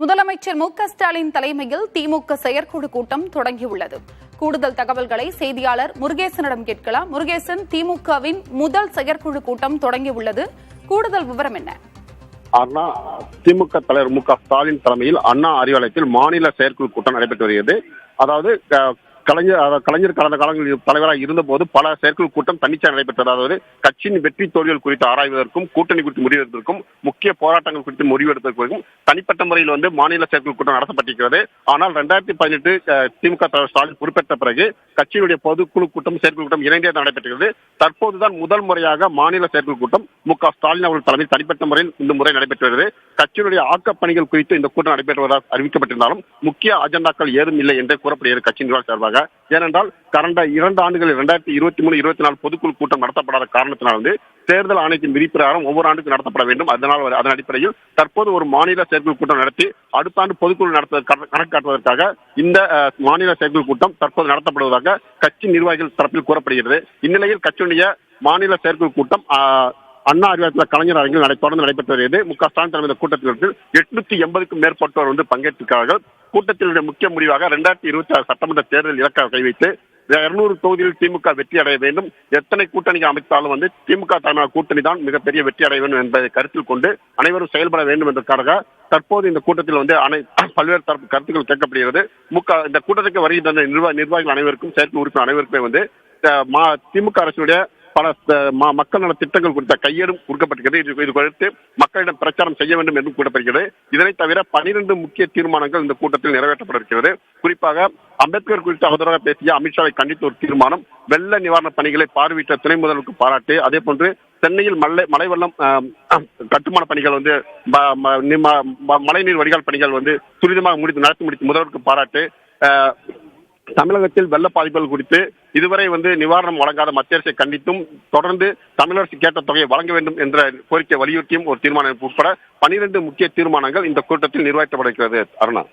முதலமைச்சர் மு க ஸ்டாலின் தலைமையில் திமுக செயற்குழு கூட்டம் தொடங்கியுள்ளது. கூடுதல் தகவல்களை செய்தியாளர் முருகேசனிடம் கேட்கலாம். முருகேசன் திமுகவின் முதல் செயற்குழு கூட்டம் தொடங்கியுள்ளது. கூடுதல் விவரம் என்ன? அண்ணா திமுக தலைவர் மு க ஸ்டாலின் தலைமையில் அண்ணா அறிவாலயத்தில் மாநில செயற்குழு கூட்டம் நடைபெற்று வருகிறது. அதாவது கலைஞர் கலைஞர் கடந்த காலங்களில் தலைவராக இருந்தபோது பல செயற்குழு கூட்டம் தன்னிச்சை நடைபெற்றது. அதாவது கட்சியின் வெற்றி தோல்விகள் குறித்து ஆராய்வதற்கும் கூட்டணி குறித்து முடிவெடுப்பதற்கும் முக்கிய போராட்டங்கள் குறித்து முடிவெடுப்பதற்கும் தனிப்பட்ட முறையில் வந்து மாநில செயற்குழு கூட்டம் நடத்தப்பட்டிருக்கிறது. ஆனால் ரெண்டாயிரத்தி பதினெட்டு திமுக தலைவர் ஸ்டாலின் பொறுப்பேற்ற பிறகு கட்சியுடைய பொதுக்குழு கூட்டம் செயற்குழு கூட்டம் இணைந்தே நடைபெற்றது தற்போதுதான் முதல் முறையாக மாநில செயற்குழு கூட்டம் மு. க. ஸ்டாலின் அவர்கள் தலைமையில் தனிப்பட்ட முறையில் இந்த முறை நடைபெற்று வருகிறது கட்சியினுடைய ஆக்கப்பணிகள் குறித்து இந்த கூட்டம் நடைபெற்றுவதாக அறிவிக்கப்பட்டிருந்தாலும் முக்கிய அஜெண்டாக்கள் ஏதும் இல்லை என்று கூறப்படுகிறது கட்சி நிர்வாக சார்பாக. ஏனென்றால் கடந்த இரண்டு ஆண்டுகளில் இரண்டாயிரத்தி இருபத்தி மூணு இருபத்தி நாலு பொதுக்குழு கூட்டம் நடத்தப்படாத காரணத்தினால் வந்து தேர்தல் ஆணையத்தின் விதிப்பிரகாரம் ஒவ்வொரு ஆண்டுக்கு நடத்தப்பட வேண்டும். அதனால் அதன் அடிப்படையில் தற்போது ஒரு மாநில செயற்குழு கூட்டம் நடத்தி அடுத்த ஆண்டு பொதுக்குழு நடத்த கணக்கு காட்டுவதற்காக இந்த மாநில செயற்குழு கூட்டம் தற்போது நடத்தப்படுவதாக கட்சி நிர்வாகிகள் தரப்பில் கூறப்படுகிறது. இந்நிலையில் கட்சியுடைய மாநில செயற்குழு கூட்டம் அண்ணா அறிவாலயத்தில் கலைஞர் அரங்கில் தொடர்ந்து நடைபெற்று வருகிறது. மு க ஸ்டாலின் தலைமை கூட்டத்தில் எட்நூத்தி எண்பதுக்கும் மேற்பட்டோர் வந்து பங்கேற்றிருக்கிறார்கள். கூட்டத்தினுடைய முக்கிய முடிவாக இரண்டாயிரத்தி இருபத்தி ஆறு சட்டமன்ற தேர்தல் இலக்கை கைவைத்து இருநூறு தொகுதியில் திமுக வெற்றி அடைய வேண்டும். எத்தனை கூட்டணி அமைத்தாலும் வந்து திமுக தலைமையான கூட்டணி தான் மிகப்பெரிய வெற்றி அடைய வேண்டும் என்பதை கருத்தில் கொண்டு அனைவரும் செயல்பட வேண்டும் என்பதற்காக தற்போது இந்த கூட்டத்தில் வந்து அனை பல்வேறு தரப்பு கருத்துக்கள் கேட்கப்படுகிறது. முக இந்த கூட்டத்துக்கு வருகின்ற தந்த நிர்வா நிர்வாகிகள் அனைவருக்கும் செயற்கை உறுப்பினர் அனைவருக்குமே வந்து மா- திமுக அரசுடைய பல ம- மக்கள் நல திட்டங்கள் குறித்த கையேடும் கொடுக்கப்பட்டிருக்கிறது. இது இது குறித்து மக்களிடம் பிரச்சாரம் செய்ய வேண்டும் என்றும் கூறப்படுகிறது. இதனை தவிர பனிரெண்டு முக்கிய தீர்மானங்கள் இந்த கூட்டத்தில் நிறைவேற்றப்பட இருக்கிறது குறிப்பாக அம்பேத்கர் குறித்து அவதூறாக பேசிய அமித்ஷாவை கண்டித்த ஒரு தீர்மானம் வெள்ள நிவாரணப் பணிகளை பார்வையிட்ட துணை முதல்வருக்கு பாராட்டு. அதே போன்று சென்னையில் மலை மழை வெள்ளம் கட்டுமான பணிகள் வந்து மழைநீர் வடிகால் பணிகள் வந்து துரிதமாக முடித்து நடத்தி முடித்து முதல்வருக்கு பாராட்டு. அஹ், தமிழகத்தில் வெள்ள பாதிப்புகள் குறித்து இதுவரை வந்து நிவாரணம் வழங்காத மத்திய அரசை கண்டித்தும் தொடர்ந்து தமிழரசு கேட்ட தொகையை வழங்க வேண்டும் என்ற கோரிக்கை வலியுறுத்தியும் ஒரு தீர்மானம் உட்பட பனிரெண்டு முக்கிய தீர்மானங்கள் இந்த கூட்டத்தில் நிர்வாகிக்கப்படுகிறது அருணா.